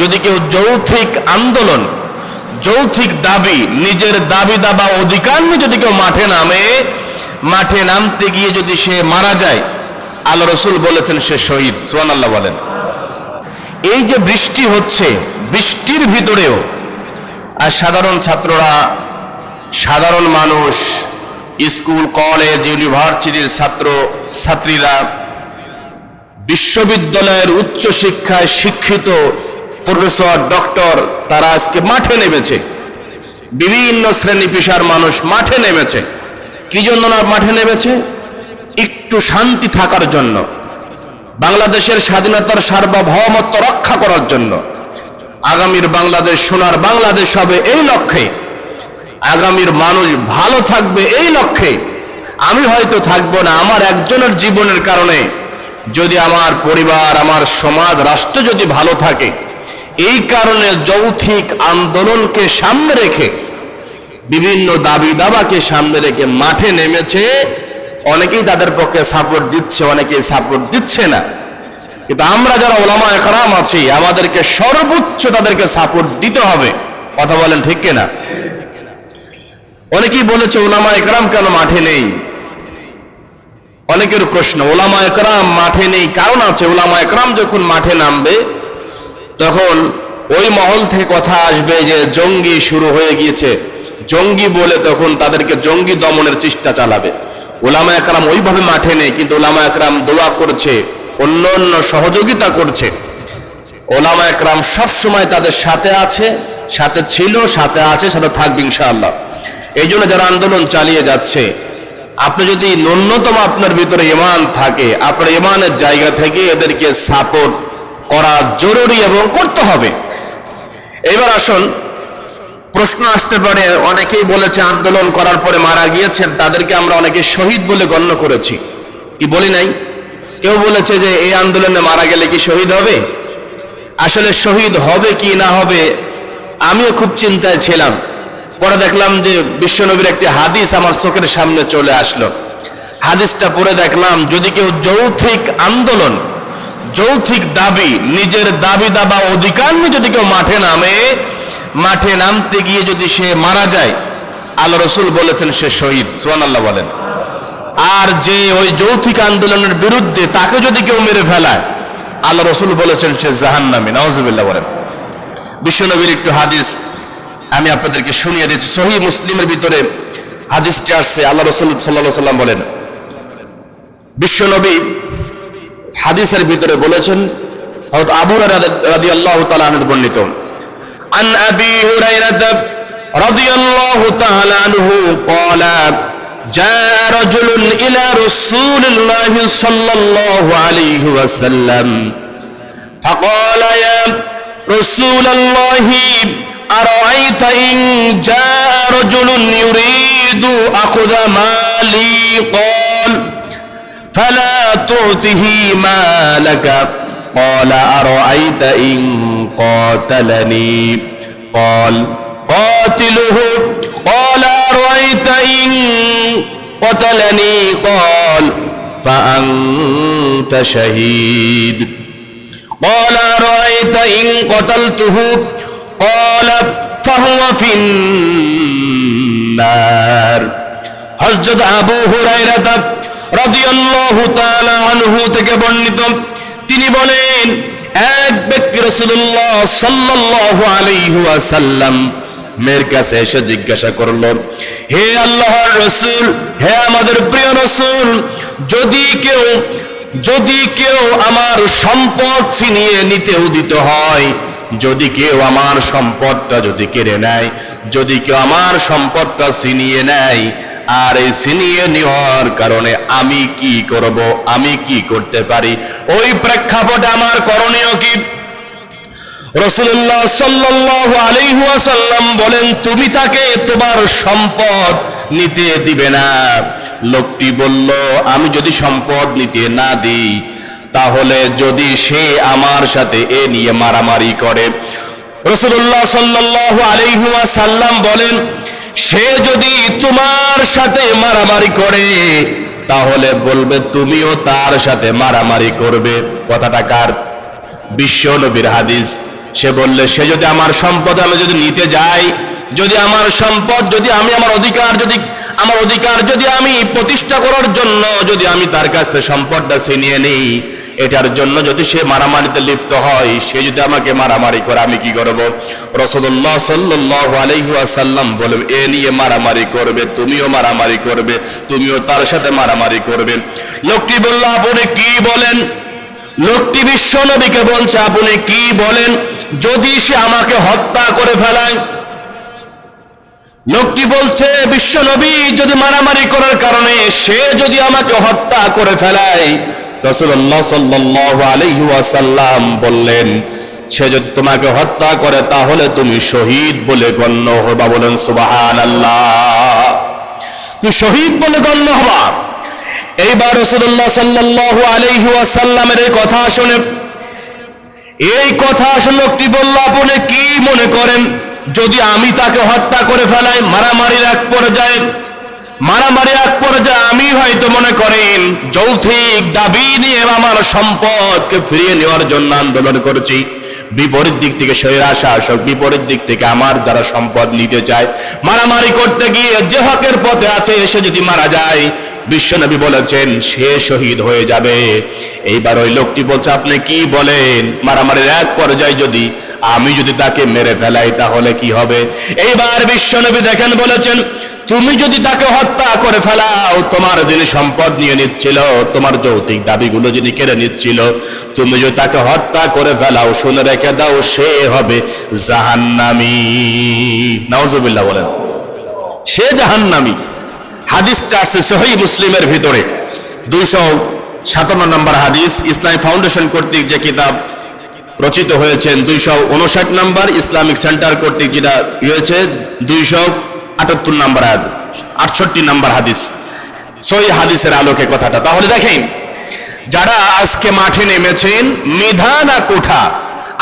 যদি কেউ যৌথিক আন্দোলন, যৌথিক দাবি, নিজের দাবি দাবা অধিকার নিয়ে যদি কেউ মাঠে নামে, মাঠে নামতে গিয়ে যদি সে মারা যায়, আল্লাহ রসুল বলেছেন সে শহীদ সোয়ান আল্লাহ বলেন। এই যে বৃষ্টি হচ্ছে, বৃষ্টির ভিতরেও, আর সাধারণ ছাত্ররা, সাধারণ মানুষ, স্কুল, কলেজ, ইউনিভার্সিটির ছাত্র, ছাত্রীরা, বিশ্ববিদ্যালয়ের উচ্চ শিক্ষায় শিক্ষিত প্রফেসর, ডক্টর, তারা আজকে মাঠে নেমেছে। বিভিন্ন শ্রেণি পেশার মানুষ মাঠে নেমেছে। কি জন্য না মাঠে নেমেছে? একটু শান্তি থাকার জন্য। বাংলাদেশের স্বাধীনতার সার্বভৌমত্ব রক্ষা করার জন্য। আগামীর বাংলাদেশ, সোনার বাংলাদেশ হবে এই লক্ষ্যে। আগামীর মানুষ ভালো থাকবে এই লক্ষ্যে। আমি হয়তো থাকব না আমার একজনের জীবনের কারণে। যদি আমার পরিবার, আমার সমাজ, রাষ্ট্র যদি ভালো থাকে এই কারণে যৌথিক আন্দোলনকে সামনে রেখে, বিভিন্ন দাবি দাবাকে সামনে রেখে মাঠে নেমেছে। অনেকেই তাদের পক্ষে সাপোর্ট দিচ্ছে, অনেকেই সাপোর্ট দিচ্ছে না। কিন্তু আমরা যারা ওলামা একরাম আছি, আমাদেরকে সর্বোচ্চ তাদেরকে সাপোর্ট দিতে হবে। কথা বলেন ঠিক কিনা? অনেকেই বলেছে ওলামা একরাম কেন মাঠে নেই? অনেকের প্রশ্ন ওলামা একরাম মাঠে নেই কারণ আছে। ওলামা একরাম যখন মাঠে নামবে তখন ওই মহল থেকে কথা আসবে যে জঙ্গি শুরু হয়ে গিয়েছে। জঙ্গি বলে তখন তাদেরকে জঙ্গি দমনের চেষ্টা চালাবে। ওলামা একরাম ওইভাবে মাঠে নেই, কিন্তু ওলামা একরাম দোয়া করছে, অন্য অন্য সহযোগিতা করছে। ওলামা একরাম সবসময় তাদের সাথে আছে, সাথে ছিল, সাথে আছে, সাথে থাকবে ইনশাআল্লাহ। এই জন্য যারা আন্দোলন চালিয়ে যাচ্ছে, আপনি যদি ন্যূনতম আপনার ভিতরে ইমান থাকে, আপনার ইমানের জায়গা থেকে এদেরকে সাপোর্ট করা জরুরি এবং করতে হবে। এবার আসুন, প্রশ্ন আসতে পারে, অনেকেই বলেছে আন্দোলন করার পরে মারা গিয়েছেন, তাদেরকে আমরা অনেকে শহীদ বলে গণ্য করেছি। কি বলি নাই? কেউ বলেছে যে এই আন্দোলনে মারা গেলে কি শহীদ হবে? আসলে শহীদ হবে কি না হবে, আমিও খুব চিন্তায় ছিলাম। পরে দেখলাম যে বিশ্বনবীর একটি হাদিস আমার চোখের সামনে চলে আসলো। হাদিসটা পড়ে দেখলাম, যদি কেউ যৌথিক আন্দোলন যৌথিক দাবি, নিজের দাবি দাবা অধিকার নিয়ে যদি কেউ মাঠে নামে, মাঠে নামতে গিয়ে যদি সে মারা যায়, আল্লাহ রসুল বলেছেন সে শহীদ সোয়ান আল্লাহ বলেন। আর যে ওই যৌথিক আন্দোলনের বিরুদ্ধে তাকে যদি কেউ মেরে ফেলায়, আল্লাহ রসুল বলেছেন সে জাহান নামে নওয়াজুবিল্লাহ বলেন বিশ্বনবীর একটু হাদিস আমি আপনাদেরকে শুনিয়ে দিচ্ছি। সহি মুসলিমের ভিতরে হাদিসটি আসছে, আল্লাহ রসুল সাল্লাহ সাল্লাম বলেন বিশ্বনবী হাদিসের ভিতরে বলেছেন হয়তো আবু রাদি আল্লাহ তালাহ বর্ণিত عن أبي هريرة رضي الله تعالى عنه قال جاء رجل إلى رسول الله صلى الله عليه وسلم فقال يا رسول الله أرأيت إن جاء رجل يريد أخذ مالي قال فلا تعطه مالك قال أرأيت إن قاتلني قال قاتله قال أرأيت إن قتلني قال فأنت شهيد قال أرأيت إن قتلته قال فهو في النار حجد أبو هريرة থেকে বর্ণিত। তিনি বলেন, এক ব্যক্তি রাসূলুল্লাহ সাল্লাল্লাহু আলাইহি মেয়ের কাছে এসে জিজ্ঞাসা করল, হে আল্লাহর রসুল, হে আমাদের প্রিয় রসুল, যদি কেউ যদি কেউ আমার সম্পদ ছিনিয়ে নিতে উদিত হয়, যদি কেউ আমার সম্পদটা যদি কেড়ে নেয়, যদি কেউ আমার সম্পদটা ছিনিয়ে নেয় আর এই ছিনিয়ে নেওয়ার কারণে আমি কি করব, আমি কি করতে পারি? ওই প্রেক্ষাপটে আমার করণীয় কি? রসুল্লাহ সাল্লাল্লাহু আলাইহি ওয়াসাল্লাম বলেন, তুমি তাকে তোমার সম্পদ নিতে দিবে না। লোকটি বলল, আমি যদি সম্পদ নিতে না দিই, তাহলে যদি সে আমার সাথে এ নিয়ে মারামারি করে। রসুল্লাহ সাল্লাল্লাহু আলাইহি ওয়াসাল্লাম বলেন সে যদি তোমার সাথে মারামারি করে, তাহলে বলবে তুমিও তার সাথে মারামারি করবে। কথাটা কার? বিশ্ব নবীর হাদিস। সে বললে, সে যদি আমার সম্পদ আমি যদি নিতে যাই, যদি আমার সম্পদ যদি আমি আমার অধিকার যদি, আমার অধিকার যদি আমি প্রতিষ্ঠা করার জন্য যদি আমি তার কাছ থেকে সম্পদটা ছিনিয়ে নিই এটার জন্য যদি সে মারামারিতে লিপ্ত হয়, সে যদি আমাকে মারামারি করে, আমি কি করব? রসদুল্লাহ সাল্লাহ আলহিহাসাল্লাম বলে এ নিয়ে মারামারি করবে, তুমিও মারামারি করবে, তুমিও তার সাথে মারামারি করবে। লোকটি বলল, আপনি কি বলেন? লোকটি বিশ্ব নবীকে বলছে, আপনি কি বলেন? যদি সে আমাকে হত্যা করে ফেলায়? লোকটি বলছে, বিশ্ব নবী, যদি মারামারি করার কারণে সে যদি আমাকে হত্যা করে ফেলায় রসুল্লাহ বললেন, সে যদি তোমাকে হত্যা করে, তাহলে তুমি শহীদ বলে গণ্য হবা। বলেন সুবাহান আল্লাহ তুমি শহীদ বলে গণ্য হবা। এইবার রসুল্লাহ সাল্লাহ আলহি ওয়াসাল্লামের এই কথা শুনে, এই কথা লোকটি বলল, আপনি কি মনে করেন, যদি আমি তাকে হত্যা করে ফেলাই, মারামারির এক পর্যায়ে মারামারির এক পর্যায়ে আমি হয়তো মনে করেন যৌথিক দাবি নিয়ে আমার সম্পদকে ফিরিয়ে নেওয়ার জন্য আন্দোলন করছি। বিপরীত দিক থেকে সৈরা শাসক, বিপরীত দিক থেকে আমার যারা সম্পদ নিতে চায়, মারামারি করতে গিয়ে যে হকের পথে আছে এসে যদি মারা যায়, বিশ্বনবী বলেছেন, সে শহীদ হয়ে যাবে। এইবার ওই লোকটি বলছে, আপনি কি বলেন? মারামারির এক পর্যায়ে যদি আমি যদি তাকে মেরে ফেলাই, তাহলে কি হবে? এইবার বিশ্বনবী দেখেন, বলেছেন তুমি যদি তাকে হত্যা করে ফেলাও, তোমার যিনি সম্পদ নিয়ে নিচ্ছিল, তোমার যৌতিক দাবিগুলো যিনি কেড়ে নিচ্ছিল, তুমি যদি তাকে হত্যা করে ফেলাও, শুনে রেখে দাও, সে হবে জাহান্নামী। নওয়াজুবিল্লাহ বলেন। সে জাহান্নামী। হাদিস চারশো সহি মুসলিমের ভিতরে। দুইশো সাতান্ন নম্বর হাদিস, ইসলামী ফাউন্ডেশন কর্তৃক যে কিতাব রচিত হয়েছেন দুইশো উনষাট নম্বর ইসলামিক সেন্টার কর্তৃক যেটা হয়েছে দুইশো আটাত্তর নম্বর আটষট্টি নম্বর হাদিস। সই হাদিসের আলোকে কথাটা। তাহলে দেখেন, যারা আজকে মাঠে নেমেছেন মেধা না কোঠা?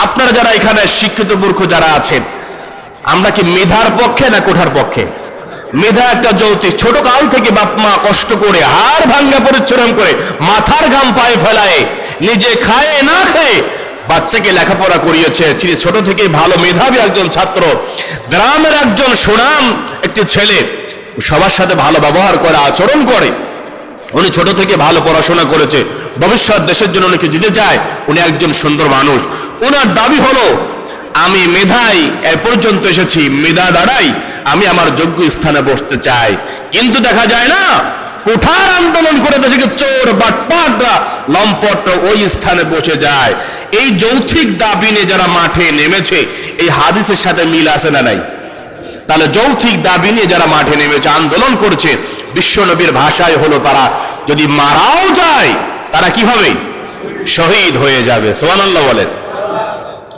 আপনারা যারা এখানে শিক্ষিত মূর্খ যারা আছেন, আমরা কি মেধার পক্ষে না কোঠার পক্ষে? মেধা একটা যৌতিক ছোট কাল থেকে বাপ মা কষ্ট করে, হাড় ভাঙ্গা পরিশ্রম করে, মাথার ঘাম পায়ে ফেলায়, নিজে খায় না খায় বাচ্চাকে লেখাপড়া করিয়েছে। তিনি ছোট থেকে ভালো মেধাবী একজন ছাত্র। গ্রামের একজন সুনাম একটি ছেলে সবার সাথে ভালো ব্যবহার করে, আচরণ করে। উনি ছোট থেকে ভালো পড়াশোনা করেছে। ভবিষ্যৎ দেশের জন্য উনি দিতে চায়। উনি একজন সুন্দর মানুষ। ওনার দাবি হলো, আমি মেধাই, এ পর্যন্ত এসেছি, মেধা দ্বারাই আমি আমার যোগ্য স্থানে বসতে চাই। কিন্তু দেখা যায় না, কোঠার আন্দোলন করে দেশকে চোর, বাটপাটরা লম্পট ওই স্থানে বসে যায়। এই যৌথিক দাবি নিয়ে যারা মাঠে নেমেছে, এই হাদিসের সাথে মিল আছে না নাই? তাহলে যৌথিক দাবি নিয়ে যারা মাঠে নেমেছে, আন্দোলন করছে বিশ্বনবীর ভাষায় হলো তারা, যদি মারাও যায়, তারা কি হবে? শহীদ হয়ে যাবে। সোহানাল্লাহ বলেন।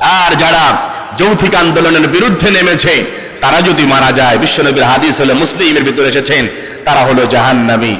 আর যারা যৌথিক আন্দোলনের বিরুদ্ধে নেমেছে, তারা যদি মারা যায় বিশ্বনবীর হাদিস হলে মুসলিমের ভিতরে এসেছেন, তারা হলো জাহান্নামী।